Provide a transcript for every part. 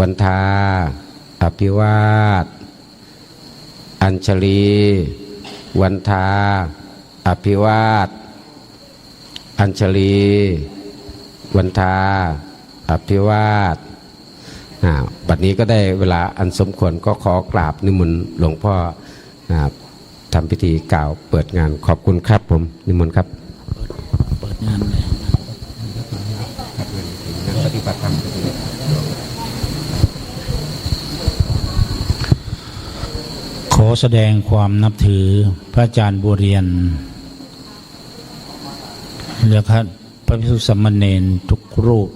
วันทา อภิวาท อัญชลี วันทา อภิวาท อัญชลี วันทา อภิวาทบัดนี้ก็ได้เวลาอันสมควรก็ขอกราบนิมนต์หลวงพ่ออทำพิธีกล่าวเปิดงานขอบคุณครับผม นิมนต์ครับ เปิดงานเลยปฏิบัติธรรม อแสดงความนับถือพระอาจารย์บัวเรียนและครับพระพิสุสามเณรทุกรูป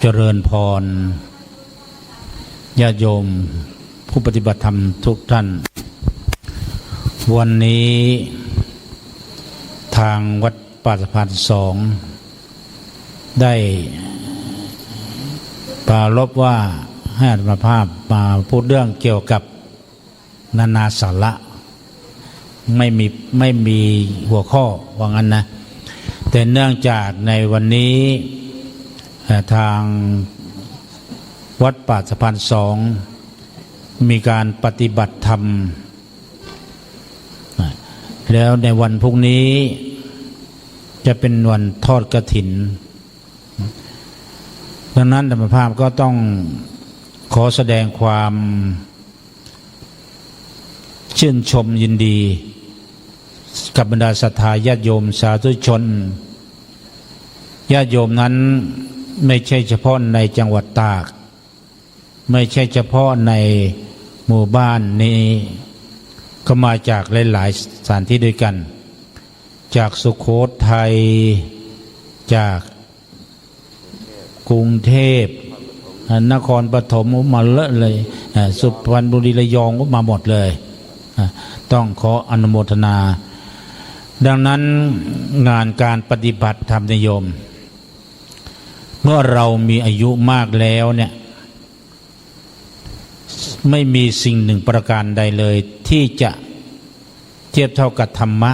เจริญพรญาโยมผู้ปฏิบัติธรรมทุกท่าน วันนี้ทางวัดป่าสะพานสองได้ปรารบว่าให้อาตมาภาพมาพูดเรื่องเกี่ยวกับ นานาสาระไม่มีไม่มีหัวข้อว่างั้นนะ แต่เนื่องจากในวันนี้ทางวัดป่าสะพานสองมีการปฏิบัติธรรม แล้วในวันพรุ่งนี้จะเป็นวันทอดกระถิน ดังนั้นธรรมภาพก็ต้องขอแสดงความ ชื่นชมยินดี กับบรรดาศรัทธาญาติโยมสาธุชนญาติโยมนั้นไม่ใช่เฉพาะในจังหวัดตาก ไม่ใช่เฉพาะในหมู่บ้านนี้ก็มาจากหลาย ๆ สถานที่ด้วยกัน จากสุโขทัยจากกรุงเทพนครปฐมมาเลอะเลยสุพรรณบุรีระยองก็มาหมดเลย ต้องขออนุโมทนา ดังนั้นงานการปฏิบัติธรรมนิยม เมื่อเรามีอายุมากแล้วเนี่ยไม่มีสิ่งหนึ่งประการใดเลย ที่จะเทียบเท่ากับธรรมะ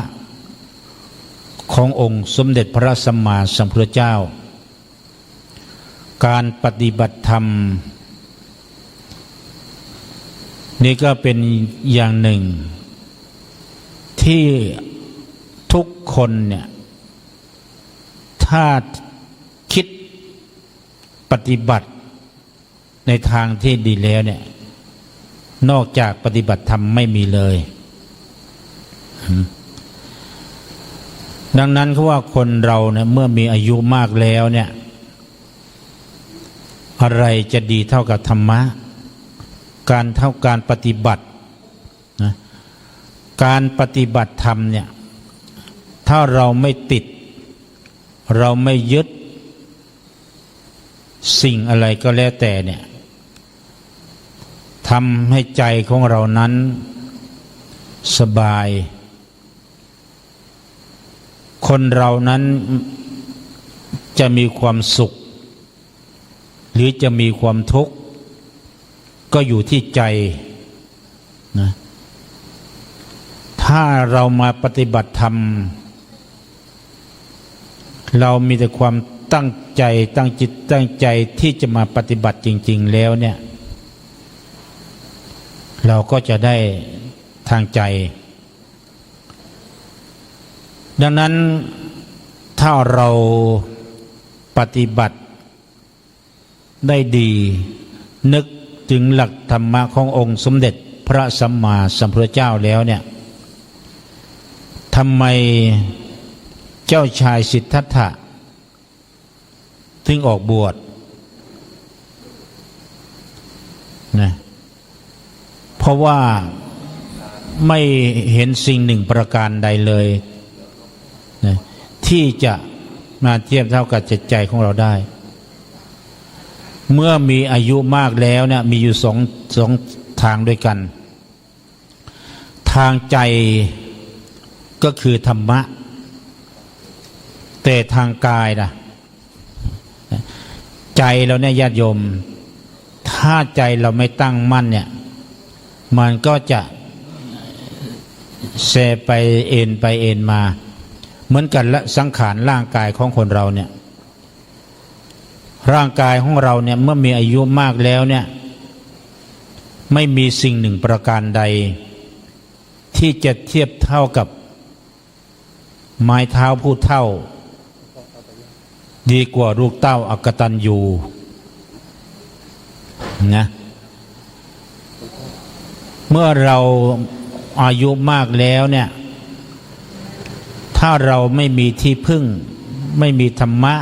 ขององค์สมเด็จพระสัมมาสัมพุทธเจ้า การปฏิบัติธรรม นี่ก็เป็นอย่างหนึ่ง ที่ทุกคนเนี่ย ถ้าคิดปฏิบัติในทางที่ดีแล้วเนี่ย นอกจากปฏิบัติธรรมไม่มีเลย ดังนั้นเขาว่าคนเราเนี่ยเมื่อมีอายุมากแล้วเนี่ย อะไรจะดีเท่ากับธรรมะ การเท่าการปฏิบัตินะการปฏิบัติธรรมเนี่ยถ้าเราไม่ติด เราไม่ยึด สิ่งอะไรก็แล้วแต่เนี่ยทำให้ใจของเรานั้นสบาย คนเรานั้นจะมีความสุข หรือจะมีความทุกข์ ก็อยู่ที่ใจนะถ้าเรามาปฏิบัติธรรม เรามีแต่ความตั้งใจตั้งจิตตั้งใจที่จะมาปฏิบัติจริง ๆ แล้วเนี่ย เราก็จะได้ทางใจ ดังนั้นถ้าเราปฏิบัติได้ดี นึก ถึงหลักธรรมะขององค์สมเด็จพระสัมมาสัมพุทธเจ้าแล้วเนี่ยทำไมเจ้าชายสิทธัตถะถึงออกบวชนะเพราะว่าไม่เห็นสิ่งหนึ่งประการใดเลยนะที่จะมาเทียบเท่ากับจิตใจของเราได้ เมื่อมีอายุมากแล้วเนี่ยมีอยู่สองสองทางด้วยกัน ทางใจก็คือธรรมะ แต่ทางกายนะใจเราเนี่ยญาติโยม ถ้าใจเราไม่ตั้งมั่นเนี่ย มันก็จะเซไปเอ็นไปเอ็นมา เหมือนกันละสังขารร่างกายของคนเราเนี่ย ร่างกายของเราเนี่ยเมื่อมีอายุมากแล้วเนี่ยไม่มีสิ่งหนึ่งประการใด ที่จะเทียบเท่ากับไม้เท้าผู้เท่า ดีกว่าลูกเต้าอักตันยูนะเมื่อเราอายุมากแล้วเนี่ย ถ้าเราไม่มีที่พึ่ง ไม่มีธรรมะ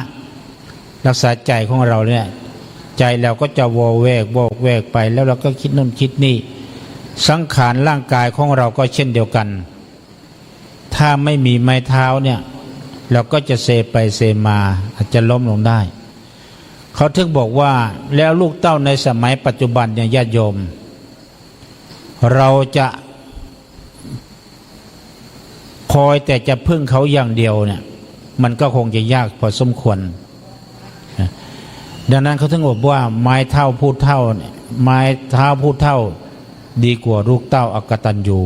รักษาใจของเราเนี่ยใจเราก็จะวอแวกวอกแวกไป แล้วเราก็คิดนู่นคิดนี่ สังขารร่างกายของเราก็เช่นเดียวกัน ถ้าไม่มีไม้เท้าเนี่ยเราก็จะเซไปเซมาอาจจะล้มลงได้ เขาถึงบอกว่าแล้วลูกเต้าในสมัยปัจจุบันเนี่ยญาติโยม เราจะคอยแต่จะพึ่งเขาอย่างเดียวเนี่ยมันก็คงจะยากพอสมควร ดังนั้นเขาถึงบอกว่าไม้เท่าพูดเท่าเนี่ยไม้เท้าพูดเท่า ดีกว่าลูกเต้าอักตันยู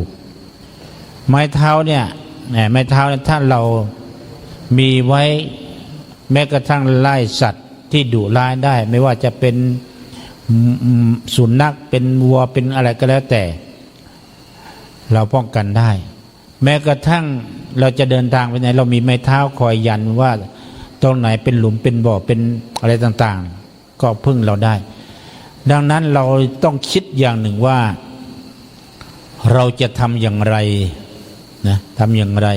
ไม้เท้าเนี่ยแหมไม้เท้าเนี่ยถ้าเรามีไว้แม้กระทั่งไล่สัตว์ที่ดุร้ายได้ ไม่ว่าจะเป็นสุนัขเป็นวัวเป็นอะไรก็แล้วแต่ เราป้องกันได้ แม้กระทั่งเราจะเดินทางไปไหนเรามีไม้เท้าคอยยันว่า ตรงไหนเป็นหลุมเป็นบ่อเป็นอะไรต่างๆ ก็พึ่งเราได้ ดังนั้นเราต้องคิดอย่างหนึ่งว่า เราจะทำอย่างไรนะทำอย่างไร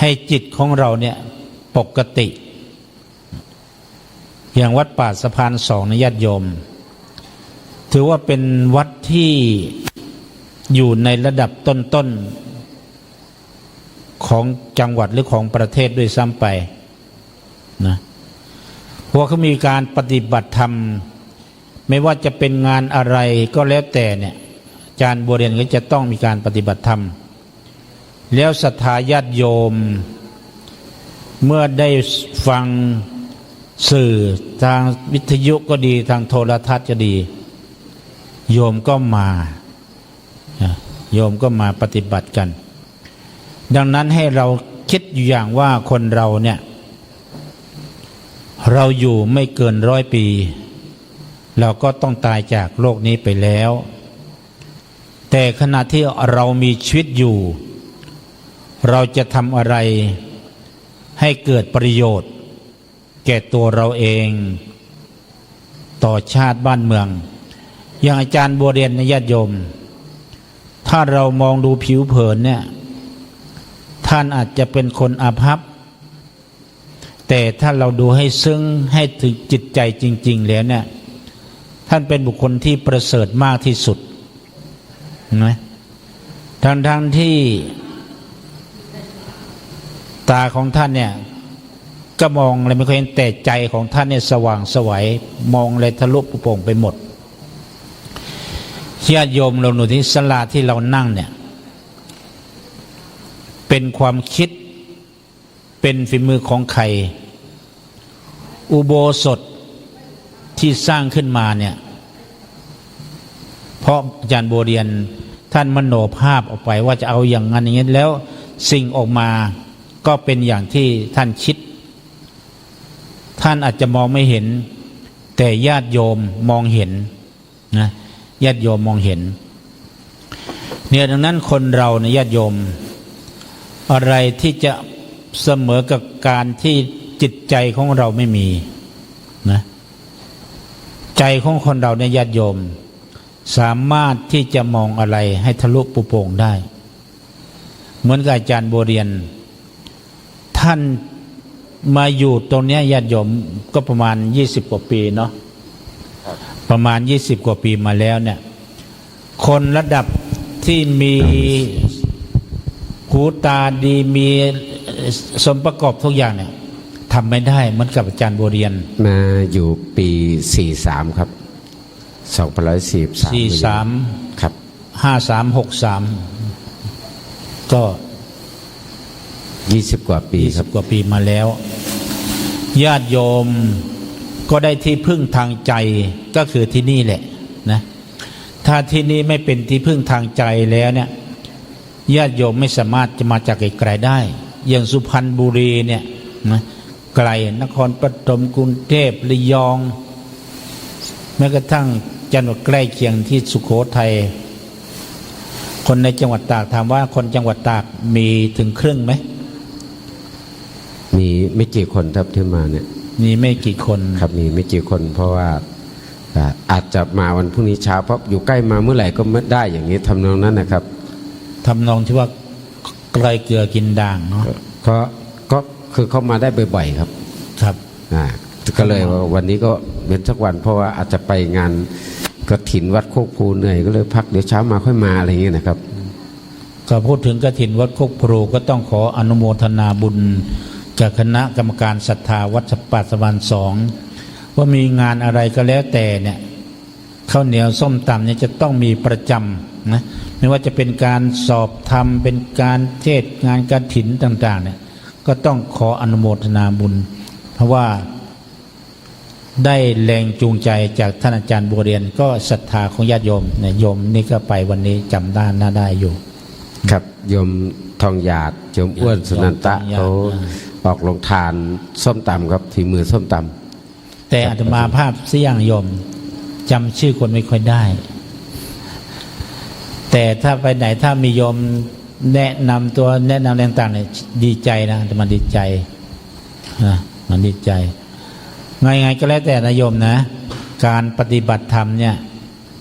ให้จิตของเราเนี่ยปกติ อย่างวัดป่าสะพานสองนญาติโยม ถือว่าเป็นวัดที่อยู่ในระดับต้นๆของจังหวัดหรือของประเทศด้วยซ้ำไป นะเพราะเขามีการปฏิบัติธรรม ไม่ว่าจะเป็นงานอะไรก็แล้วแต่เนี่ยอาจารย์บัวเรียนก็จะต้องมีการปฏิบัติธรรม แล้วศรัทธาญาติโยม เมื่อได้ฟังสื่อทางวิทยุก็ดีทางโทรทัศน์ก็ดี โยมก็มาโยมก็มาปฏิบัติกัน ดังนั้นให้เราคิดอยู่อย่างว่าคนเราเนี่ย เราอยู่ไม่เกินร้อยปี เราก็ต้องตายจากโลกนี้ไปแล้ว แต่ขณะที่เรามีชีวิตอยู่ เราจะทำอะไรให้เกิดประโยชน์ แก่ตัวเราเอง ต่อชาติบ้านเมือง อย่างอาจารย์บัวเรียนในญาติโยม ถ้าเรามองดูผิวเผินเนี่ย ท่านอาจจะเป็นคนอาภัพ แต่ถ้าเราดูให้ซึ้งให้ถึงจิตใจจริง ๆ แล้วเนี่ย ท่านเป็นบุคคลที่ประเสริฐมากที่สุดนะทั้งทั้งที่ตาของท่านเนี่ยก็มองอะไรไม่ค่อยเห็นแต่ใจของท่านเนี่ยสว่างสวัยมองอะไรทะลุปุโป่งไปหมดญาติโยมเราหนูที่สลาที่เรานั่งเนี่ย เป็นความคิด เป็นฝีมือของใคร อุโบสถที่สร้างขึ้นมาเนี่ย เพราะอาจารย์โบเรียนท่านมโนภาพออกไปว่าจะเอาอย่างนั้นอย่างนี้แล้วสิ่งออกมาก็เป็นอย่างที่ท่านคิด ท่านอาจจะมองไม่เห็น แต่ญาติโยมมองเห็นนะญาติโยมมองเห็น เนี่ยดังนั้นคนเราในญาติโยม อะไรที่จะ เสมอกับการที่จิตใจของเราไม่มีนะใจของคนเราในยญาติโยม สามารถที่จะมองอะไรให้ทะลุปุโป่งได้ เหมือนกับอาจารย์โบเรียน ท่านมาอยู่ตรงนี้ญาติโยมก็ประมาณยี่สิบกว่าปีเนาะประมาณยี่สิบกว่าปีมาแล้วเนี่ย คนระดับที่มีหูตาดีมี สมประกอบทุกอย่างเนี่ยทำไม่ได้เหมือนกับอาจารย์โบเรียน มาอยู่ปี43ครับ2543สี่สามครับห้าสามหกสามก็20กว่าปียี่คสิรับบกว่าปีมาแล้ว ญาติโยมก็ได้ที่พึ่งทางใจก็คือที่นี่แหละนะถ้าที่นี่ไม่เป็นที่พึ่งทางใจแล้วเนี่ยญาติโยมไม่สามารถจะมาจากไกลๆได้ อย่างสุพรรณบุรีเนี่ยนะไกลนครปฐมกรุงเทพระยอง แม้กระทั่งจังหวัดใกล้เคียงที่สุโขทัยคนในจังหวัดตากถามว่าคนจังหวัดตากมีถึงครึ่งไหมมีไม่กี่คนครับที่มาเนี่ยมีไม่กี่คนครับมีไม่กี่คนเพราะว่าอ่าอาจจะมาวันพรุ่งนี้เช้าเพราะอยู่ใกล้มาเมื่อไหร่ก็ไม่ได้อย่างนี้ทำนองนั้นนะครับทำนองที่ว่า ไกลเกลือกินด่างเนาะก็ก็คือเข้ามาได้บ่อยๆครับครับอ่าก็เลยว่าวันนี้ก็เป็นสักวัน เพราะว่าอาจจะไปงานกระถินวัดโคกภูเหนื่อยก็เลยพักเดี๋ยวเช้ามาค่อยมาอะไรอย่างเงี้ยนะครับก็พูดถึงกระถินวัดโคกโพรูก็ต้องขออนุโมทนาบุญ จากคณะกรรมการศรัทธาวัดสปปัสสวรรค์สองว่ามีงานอะไรก็แล้วแต่เนี่ยข้าวเหนียวส้มตำเนี่ยจะต้องมีประจำ นะไม่ว่าจะเป็นการสอบธรรม เป็นการเทศน์งานกระถินต่างๆเนี่ยก็ต้องขออนุโมทนาบุญ เพราะว่าได้แรงจูงใจจากท่านอาจารย์บัวเรียน ก็ศรัทธาของญาติโยมเนี่ยโยมนี่ก็ไปวันนี้จำได้น่าได้อยู่ ครับโยมทองหยาดโยมอ้วนสุนันตะโยมทองหยาดเขาอ่าออกลงทานส้มตำครับฝีมือส้มตำแต่อาตมาภาพเสี่ยงโยมจำชื่อคนไม่ค่อยได้ แต่ถ้าไปไหนถ้ามีโยมแนะนำตัวแนะนำต่างๆเนี่ยดีใจนะอาตมาดีใจนะมันดีใจไงๆก็แล้วแต่นะโยมนะ การปฏิบัติธรรมเนี่ย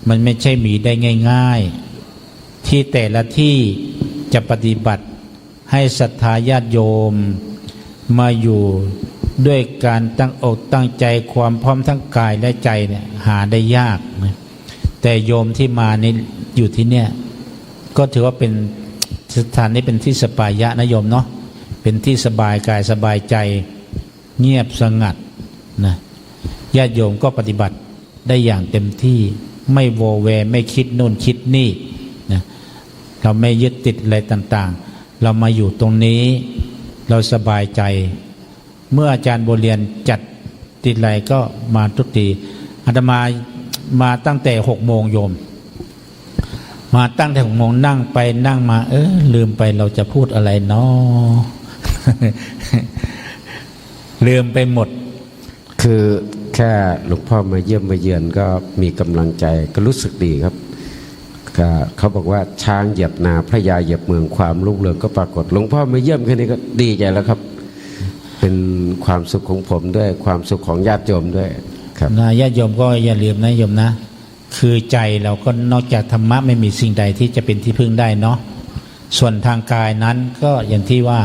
มันไม่ใช่มีได้ง่าย ๆ ที่แต่ละที่จะปฏิบัติให้ศรัทธาญาติโยมมาอยู่ด้วยการตั้งอกตั้งใจความพร้อมทั้งกายและใจเนี่ยหาได้ยากนะแต่โยมที่มานี่อยู่ที่เนี่ย ก็ถือว่าเป็นสถานนี้เป็นที่สบายะนะโยมเนาะเป็นที่สบายกายสบายใจเงียบสงัดนะญาติโยมก็ปฏิบัติได้อย่างเต็มที่ไม่โวเวไม่คิดโน่นคิดนี่นะเราไม่ยึดติดอะไรต่างๆ เรามาอยู่ตรงนี้ เราสบายใจ เมื่ออาจารย์โบเรียนจัดติดอะไรก็มาทุกทีอาตมามาตั้งแต่หกโมงโยม มาตั้งแต่หกโมงนั่งไปนั่งมา เออลืมไปเราจะพูดอะไรเนาะลืมไปหมด คือแค่หลวงพ่อมาเยี่ยมมาเยือนก็มีกำลังใจก็รู้สึกดีครับก็เขาบอกว่าช้างเหยียบนาพระยาเหยียบเมืองความรุ่งเรืองก็ปรากฏหลวงพ่อมาเยี่ยมแค่นี้ก็ดีใจแล้วครับ เป็นความสุขของผมด้วยความสุขของญาติโยมด้วย ครับนะญาติโยมก็อย่าลืมนะโยมนะ คือใจเราก็นอกจากธรรมะไม่มีสิ่งใดที่จะเป็นที่พึ่งได้เนาะส่วนทางกายนั้นก็อย่างที่ว่า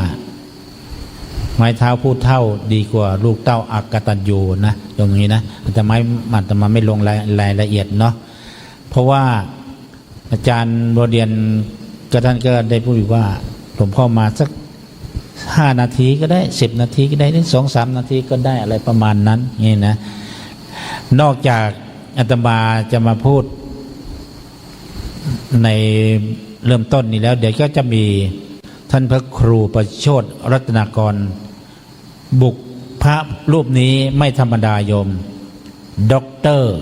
ไม้เท้าผู้เท่าดีกว่าลูกเต้าอักตันยูนะตรงนี้นะแต่ไม่มันแต่มาไม่ลงรายรายละเอียดเนาะเพราะว่าอาจารย์โรเดียนก็ท่านก็ได้พูดว่าหลวงพ่อมาสักห้านาทีก็ได้สิบนาทีก็ได้สองสามนาทีก็ได้อะไรประมาณนั้นนี่นะ นอกจาก อาตมาจะมาพูด ในเริ่มต้นนี้แล้ว เดี๋ยวก็จะมีท่านพระครูประโชดรัตนากร บุกพระรูปนี้ไม่ธรรมดาโยมด็อกเตอร์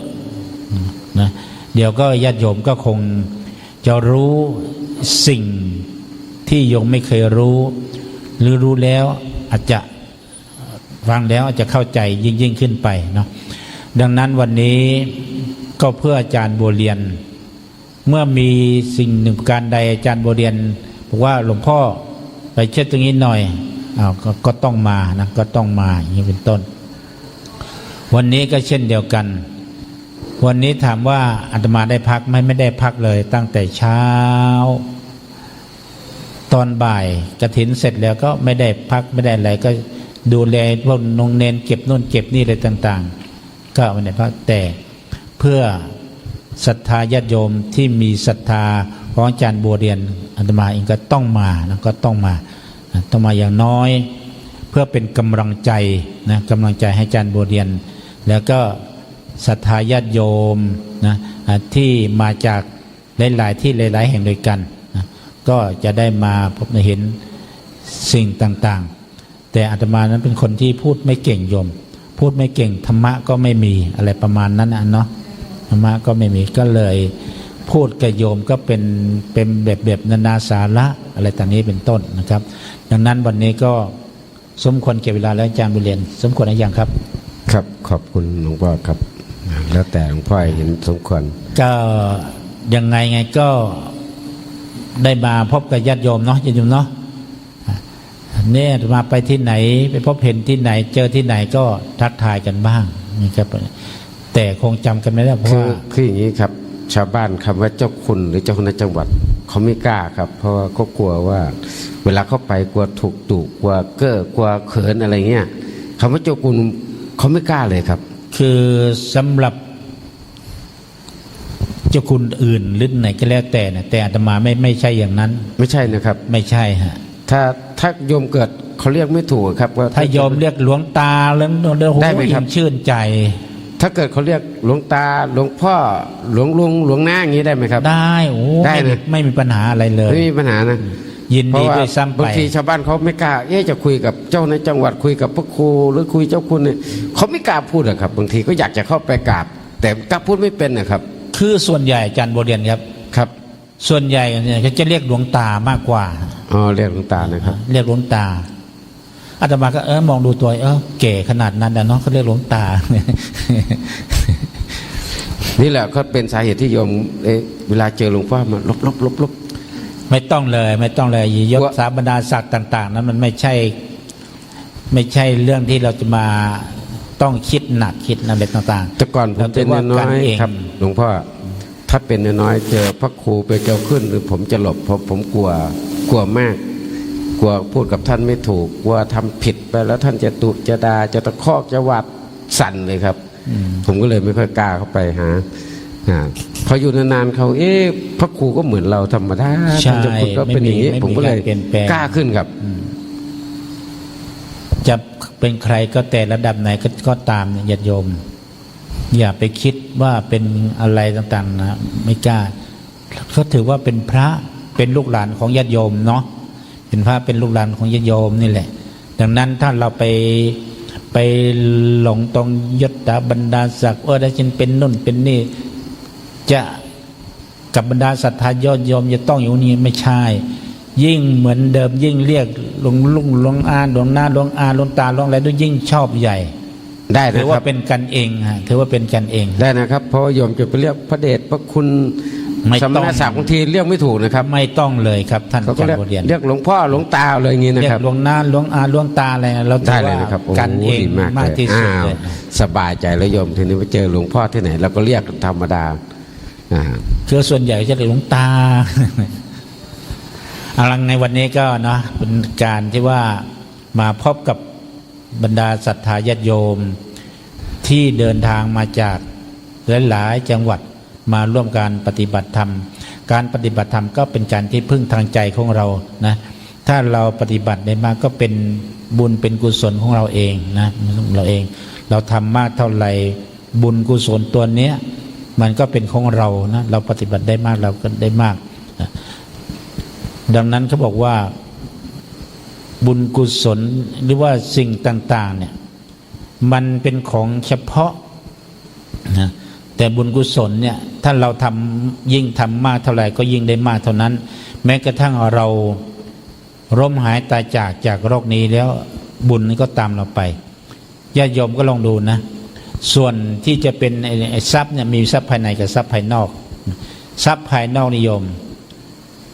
นะเดี๋ยวก็ญาติโยมก็คงจะรู้สิ่งที่โยมไม่เคยรู้ หรือรู้แล้วอาจจะฟังแล้วอาจจะเข้าใจยิ่งยิ่งขึ้นไปเนาะ ดังนั้นวันนี้ก็เพื่ออาจารย์บัวเรียน เมื่อมีสิ่งหนึ่งการใดอาจารย์บัวเรียนบอกว่าหลวงพ่อไปเช็ดตรงนี้หน่อยอ้าวกก็ต้องมานะก็ต้องมาอย่างนี้เป็นต้น วันนี้ก็เช่นเดียวกัน วันนี้ถามว่าอาตมาได้พักไหมไม่ได้พักเลย ตั้งแต่เช้า ตอนบ่ายกระถินเสร็จแล้วก็ไม่ได้พักไม่ได้อะไรก็ดูแลพวกนงเนนเก็บนู่นเก็บนี่อะไรต่าง ๆ ก็ไม่ได้พักแต่เพื่อศรัทธาญาติโยมที่มีศรัทธาของอาจารย์บัวเรียนอาตมาเองก็ต้องมานะก็ต้องมาต้องมาอย่างน้อย เพื่อเป็นกำลังใจนะกำลังใจให้อาจารย์บัวเรียน แล้วก็ศรัทธาญาติโยมนะที่มาจากหลายๆที่หลาย ๆ แห่งด้วยกันนะก็จะได้มาพบเห็นสิ่งต่างๆ แต่อาตมานั้นเป็นคนที่พูดไม่เก่งโยม พูดไม่เก่งธรรมะก็ไม่มีอะไรประมาณนั้นนะเนาะธรรมะก็ไม่มีก็เลย พูดกับโยมก็เป็นเป็นแบบแบบนานาสาระอะไรต่างนี้เป็นต้นนะครับ ดังนั้นวันนี้ก็สมควรเก็บเวลาแล้วอาจารย์บุญเรียน สมควรหรือยังครับ ครับขอบคุณหลวงพ่อครับ แล้วแต่หลวงพ่อเห็นสมควร ก็ยังไงไงก็ได้มาพบกับญาติโยมเนาะญาติโยมเนาะ เนี่ยมาไปที่ไหน ไปพบเห็นที่ไหน เจอที่ไหนก็ทักทายกันบ้างนี่ครับ แต่คงจำกันไม่ได้เพราะคือว่าคืออย่างนี้ครับ ชาวบ้านคำว่าเจ้าคุณหรือเจ้าคณะจังหวัดเขาไม่กล้าครับ เพราะว่าเขากลัวว่า เวลาเข้าไปกลัวถูกดุกลัวเก้อกลัวเขินอะไรเงี้ยคำว่าเจ้าคุณเขาไม่กล้าเลยครับ คือสำหรับเจ้าคุณอื่นหรือไหนก็แล้วแต่นะแต่อาตมาไม่ไม่ใช่อย่างนั้น ไม่ใช่นะครับ ไม่ใช่ฮะ ถ้าถ้าโยมเกิดเขาเรียกไม่ถูกครับว่าถ้าโยมเรียกหลวงตาแล้วเรียกโอ้โหได้ไหมครับชื่นใจ ถ้าเกิดเขาเรียกหลวงตาหลวงพ่อหลวงลุงหลวงน้าอย่างนี้ได้ไหมครับ ได้โอ้ได้ไม่มีนะไม่มีปัญหาอะไรเลยไม่มีปัญหานะยินเพดีราะว่าด้วยซ้ำไปบางทีชาวบ้านเขาไม่กล้าเอ๊ะจะคุยกับเจ้าในจังหวัดคุยกับพระครูหรือคุยเจ้าคุณเนี่ยเขาไม่กล้าพูดอะครับ บางทีก็อยากจะเข้าไปกราบ แต่กล้าพูดไม่เป็นนะครับ คือส่วนใหญ่อาจารย์โบเรียนครับครับ ส่วนใหญ่เนี่ยเขาจะเรียกหลวงตามากกว่าอ๋อเรียกหลวงตานะครับ เรียกหลวงตาอาตมาก็เออมองดูตัวเออเก๋ขนาดนั้นนะเนาะเขาเรียกหลวงตานี่แหละก็เป็นสาเหตุที่โยมเอ๊ะเวลาเจอหลวงพ่อมาลบลบลบลบไม่ต้องเลย ไม่ต้องเลยยศว่าสาบรรดาศักดิ์ต่าง ๆ นั้นมันไม่ใช่ ไม่ใช่เรื่องที่เราจะมาต้องคิดหนักคิดอะไรต่างแต่ก่อนผมเป็นเราจะว่าน้กัอนยเองๆครับ หลวงพ่อ ถ้าเป็นน้อยๆเจอพระครูไปเจ้าขึ้น หรือผมจะหลบเพราะผมกลัวกลัวมาก กลัวพูดกับท่านไม่ถูกกลัวทำผิดไปแล้วท่านจะตุจะดาจะตะคอกจะหวัดสั่นเลยครับอืมผมก็เลยไม่ค่อยกล้าเข้าไปหาอ่าพออยู่นานๆเขาเอ๊ะพระครูก็เหมือนเราธรรมดาใช่ท่านเจะพูดก็เป็นอย่างนี้ไม่มีผมก็เลยไม่มีการเปลี่ยนแปลงกล้าขึ้นครับจะเป็นใครก็แต่ระดับไหนก็ก็ตามเนี่ยญาติโยม อย่าไปคิดว่าเป็นอะไรต่างๆนะไม่กล้าเขาถือว่าเป็นพระเป็นลูกหลานของญาติโยมเนาะเป็นพระเป็นลูกหลานของญาติโยมนี่แหละ ดังนั้นถ้าเราไปไปหลงตรงยศตาบรรดาศักดิ์ว่าได้ฉันเป็นนุ่นเป็นนี่ จะกับบรรดาศรัทธายอดโยมจะต้องอยู่นี่ไม่ใช่ ยิ่งเหมือนเดิมยิ่งเรียกหลวงลุงหลวงอาหลวงหน้าหลวงอาหลวงตาหลวงอะไรด้วยยิ่งชอบใหญ่ ได้ถืนะอคว่ารับเป็นกันเองฮะถือว่าเป็นกันเองได้นะครับ เพราะว่าโยมจะไปเรียกพระเดชพระคุณไม่สต้องมณศักดิ์บางทีเรียกไม่ถูกนะครับ ไม่ต้องเลยครับท่านเขาก็อาจารเรียกย์บทเรียนเรียกหลวงพ่อหลวงตาเลยอย่างนี้นะเรียครักบหลวงหน้าหลวงอาหลวงตาอะไรนะเราถืได้อเลยว่านะครับโอ้โหกันเองดีมากมากเลยที่สุดอ้าวเลยสบายใจแล้วโยมทีนี้ไปเจอหลวงพ่อที่ไหนเราก็เรียกธรรมดาอ่าคือส่วนใหญ่จะเรียกหลวงตาอลังในวันนี้ก็เนาะเป็นการที่ว่ามาพบกับ บรรดาศรัทธาญาติโยม ที่เดินทางมาจากหลายๆจังหวัดมาร่วมการปฏิบัติธรรม การปฏิบัติธรรมก็เป็นการที่พึ่งทางใจของเรานะถ้าเราปฏิบัติได้มากก็เป็นบุญเป็นกุศลของเราเองนะเราเอง เราทำมากเท่าไหร่บุญกุศลตัวเนี้ยมันก็เป็นของเรานะเราปฏิบัติได้มากเราก็ได้มากนะดังนั้นเขาบอกว่า บุญกุศลหรือว่าสิ่งต่างๆเนี่ยมันเป็นของเฉพาะนะแต่บุญกุศลเนี่ยถ้าเราทำยิ่งทำมากเท่าไหร่ก็ยิ่งได้มากเท่านั้น แม้กระทั่งเราร่มหายตายจากจากโรคนี้แล้วบุญนี้ก็ตามเราไปญาติโยมก็ลองดูนะ ส่วนที่จะเป็นไอ้ไอ้ทรัพย์เนี่ยมีทรัพย์ภายในกับทรัพย์ภายนอก ทรัพย์ภายนอกนิยม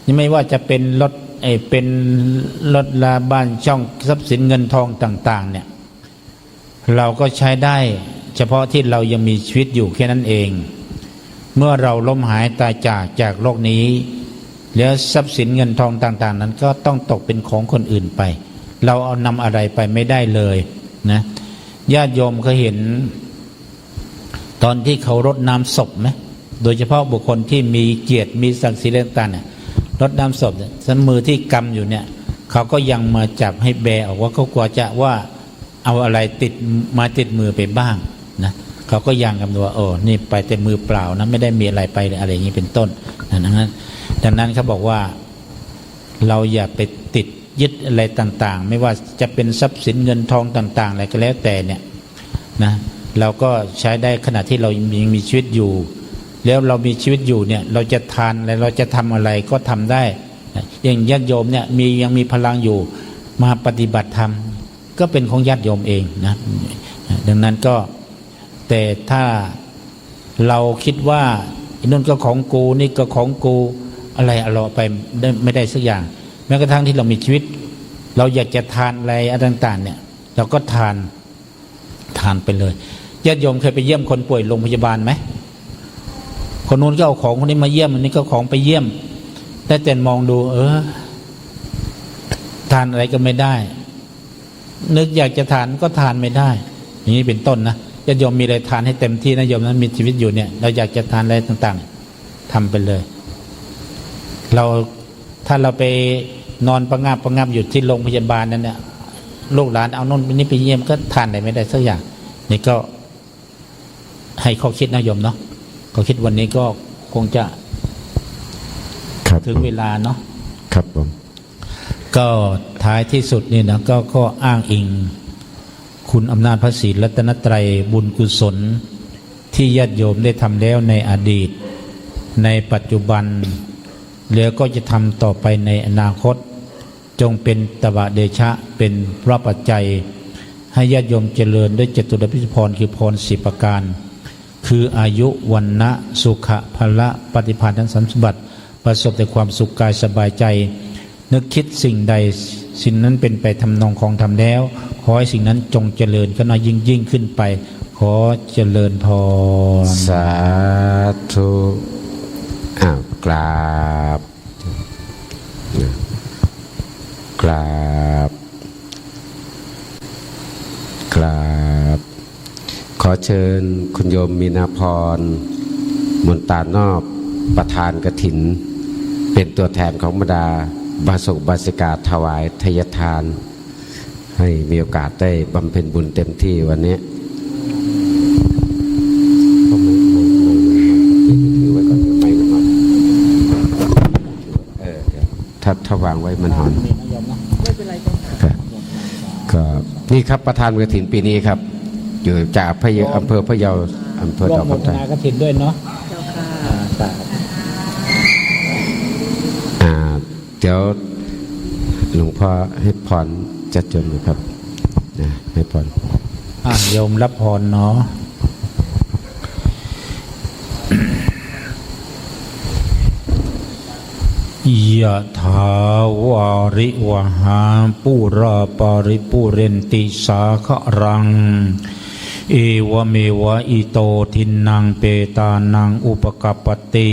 นี่ไม่ว่าจะเป็นรถ ไอ้เป็นรถลาบ้านช่องทรัพย์สินเงินทองต่าง ๆ เนี่ย เราก็ใช้ได้เฉพาะที่เรายังมีชีวิตอยู่แค่นั้นเอง เมื่อเราล้มหายตายจากจากโลกนี้ แล้วทรัพย์สินเงินทองต่าง ๆ นั้นก็ต้องตกเป็นของคนอื่นไป เราเอานำอะไรไปไม่ได้เลยนะญาติโยมเคยเห็น ตอนที่เขารดน้ำศพไหมโดยเฉพาะบุคคลที่มีเกียรติมีศักดิ์ศรีอะไรต่างๆเนี่ย รดน้ำศพเนี่ยสันมือที่กำอยู่เนี่ยเขาก็ยังมาจับให้แบออกว่าเขากลัวจะว่าเอาอะไรติดมาติดมือไปบ้างนะเขาก็ยังกันว่าโอ้นี่ไปแต่มือเปล่านะไม่ได้มีอะไรไปอะไรอย่างนี้เป็นต้นดังนั้นดังนั้นเขาบอกว่าเราอย่าไปติดยึดอะไรต่างๆ ไม่ว่าจะเป็นทรัพย์สินเงินทองต่าง ๆ อะไรก็แล้วแต่เนี่ยนะเราก็ใช้ได้ขณะที่เรายังมีชีวิตอยู่ แล้วเรามีชีวิตอยู่เนี่ยเราจะทานอะไรเราจะทำอะไรก็ทำได้ อย่างญาติโยมเนี่ยมียังมีพลังอยู่มาปฏิบัติธรรมก็เป็นของญาติโยมเองนะดังนั้นก็แต่ถ้าเราคิดว่านั่นก็ของกูนี่ก็ของกูอะไรเอาเราไปได้ไม่ได้สักอย่าง แม้กระทั่งที่เรามีชีวิต เราอยากจะทานอะไรอะไรต่างๆเนี่ยเราก็ทานทานไปเลยญาติโยมเคยไปเยี่ยมคนป่วยโรงพยาบาลไหม คนนู้นก็เอาของคนนี้มาเยี่ยมอันนี้ก็ของไปเยี่ยมแต่แต่มองดู เออ ทานอะไรก็ไม่ได้ นึกอยากจะทานก็ทานไม่ได้อย่างนี้เป็นต้นนะญาติโยมมีอะไรทานให้เต็มที่นะโยมนั้นมีชีวิตอยู่เนี่ย เราอยากจะทานอะไรต่างๆทำไปเลย เราถ้าเราไปนอนประงาบประงาบอยู่ที่โรงพยาบาลนั่นเนี่ยลูกหลานเอาโน่นไปนี่ไปเยี่ยมก็ทานอะไรไม่ได้สักอย่าง นี่ก็ให้ข้อคิดนะโยมเนาะ ก็คิดวันนี้ก็คงจะครับถึงเวลาเนาะครับผมก็ท้ายที่สุดนี่นะก็ก็อ้างอิง คุณอำนาจพระศรีรัตนตรัยบุญกุศล ที่ญาติโยมได้ทำแล้วในอดีต ในปัจจุบันแล้วก็จะทำต่อไปในอนาคต จงเป็นตบะเดชะเป็นพระปัจจัย ให้ญาติโยมเจริญด้วยจตุรพิธพรคือพรสิบประการ คืออายุวันนะสุขะพละปฏิภาณทั้งสัมสมบัติ ประสบแต่ความสุขกายสบายใจ นึกคิดสิ่งใดสิ่งนั้นเป็นไปทำนองของทำแล้ว ขอให้สิ่งนั้นจงเจริญก็นายิ่งยิ่งขึ้นไป ขอเจริญพรสาธุอ้าวกราบกราบกราบ ขอเชิญคุณโยมมีนาพร มนตานอบประธานกระถิน เป็นตัวแทนของบรรดาบาสุบาสิกาถวายทยทาน ให้มีโอกาสได้บำเพ็ญบุญเต็มที่วันนี้ก็ไม่ไม่ไม่ไม่ถือไว้ก่อนไม่มันหอนเออเดี๋ยวถ้าถ้าวางไว้มันหอนครับก็นี่ครับประธานกฐินปีนี้ครับ อยู่จากพะเยาอำเภอพะเยาอำเภอดร่อวกมโมคำทไทยนากฐินด้วยเนาะเจ้าค่ะอ่าสาธุอ่าเดี๋ยวหลวงพ่อให้พรจัดจนหน่อยครับนะให้พร อะโยมรับพรเนาะยะถาวาริวหาปุราปาริปุเรนติสาคะรัง เอวเมวะอิโตทินังเปตานังอุปกัปติ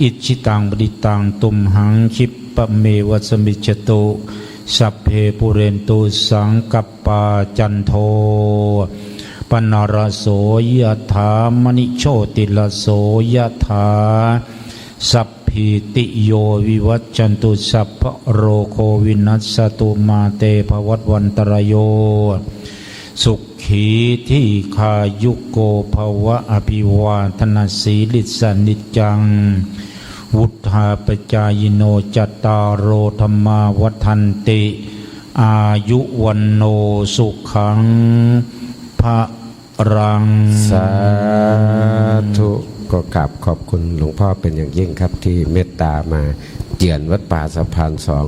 อิชิตังปฏิตังตุมหังคิปปะเมวะสมิจตุสัพเพปุเรนตุสังกัปปาจันโทปนารโสยถามณิโชติลโสยถาสัพพิติโยวิวัจจันตุสัพโรโควินัสสตุมาเตภวัตวันตรายโย สุขีที่ขายุโกภวะอภิวาทนาสีลิสานิจัง วุธาปจายโนจตารโรธรรมาวันติ อายุวันโนสุขังพระรัง สาธุก็กราบขอบคุณหลวงพ่อเป็นอย่างยิ่งครับที่เมตตามาเจียนวัดป่าสะพานสอง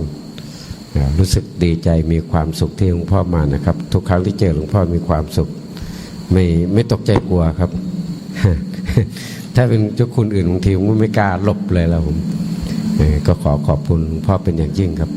รู้สึกดีใจมีความสุขที่หลวงพ่อมานะครับ ทุกครั้งที่เจอหลวงพ่อมีความสุข ไม่ไม่ตกใจกลัวครับ ถ้าเป็นเจ้าคุณอื่นบางทีผมไม่กล้าหลบเลยแล้วผมก็ขอขอบคุณหลวงพ่อเป็นอย่างยิ่งครับ